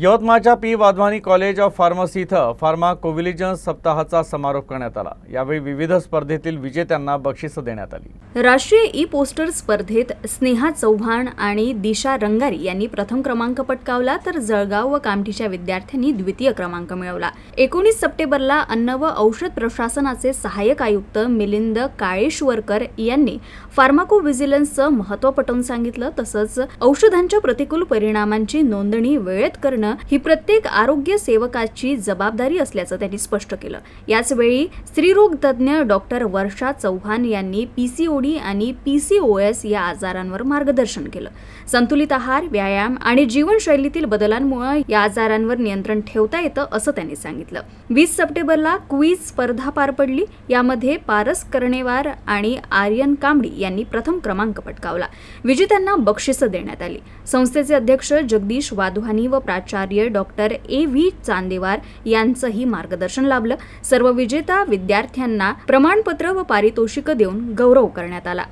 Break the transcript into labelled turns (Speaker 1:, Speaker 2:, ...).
Speaker 1: यवतमाळच्या P Wadhwani college of pharmacy इथं pharmacovigilance सप्ताहाचा समारोप करण्यात आला. यावेळी विविध स्पर्धेतील विजेत्यांना बक्षिसं देण्यात आली.
Speaker 2: राष्ट्रीय ई पोस्टर स्पर्धेत स्नेहा चव्हाण आणि दिशा रंगारी यांनी प्रथम क्रमांक पटकावला तर जळगाव व कामठीच्या विद्यार्थ्यांनी द्वितीय क्रमांक मिळवला. एकोणीस सप्टेंबरला अन्न व औषध प्रशासनाचे सहाय्यक आयुक्त मिलिंद काळेश्वरकर यांनी फार्माको फार्माकोव्हिजिलन्सचं महत्त्व पटवून सांगितलं तसंच औषधांच्या प्रतिकूल परिणामांची नोंदणी वेळेत करणं ही प्रत्येक आरोग्य सेवकाची जबाबदारी असल्याचं त्यांनी स्पष्ट केलं. याचवेळी स्त्रीरोग तज्ज्ञ डॉक्टर वर्षा चव्हाण यांनी पीसीओडी आणि पीसीओएस या आजारांवर मार्गदर्शन केलं. संतुलित आहार व्यायाम आणि जीवनशैलीतील बदलांमुळे या आजारांवर नियंत्रण ठेवता येतं असं त्यांनी सांगितलं. वीस सप्टेंबरला क्वीज स्पर्धा पार पडली. यामध्ये पारस करणेवार आणि आर्यन कांबडी यांनी प्रथम क्रमांक पटकावला. विजेत्यांना बक्षिसं देण्यात आली. संस्थेचे अध्यक्ष जगदीश वाधवानी व प्राचार्य डॉक्टर ए व्ही चांदेवार यांचंही मार्गदर्शन लाभलं. सर्व विजेता विद्यार्थ्यांना प्रमाणपत्र व पारितोषिकं देऊन गौरव करण्यात आला.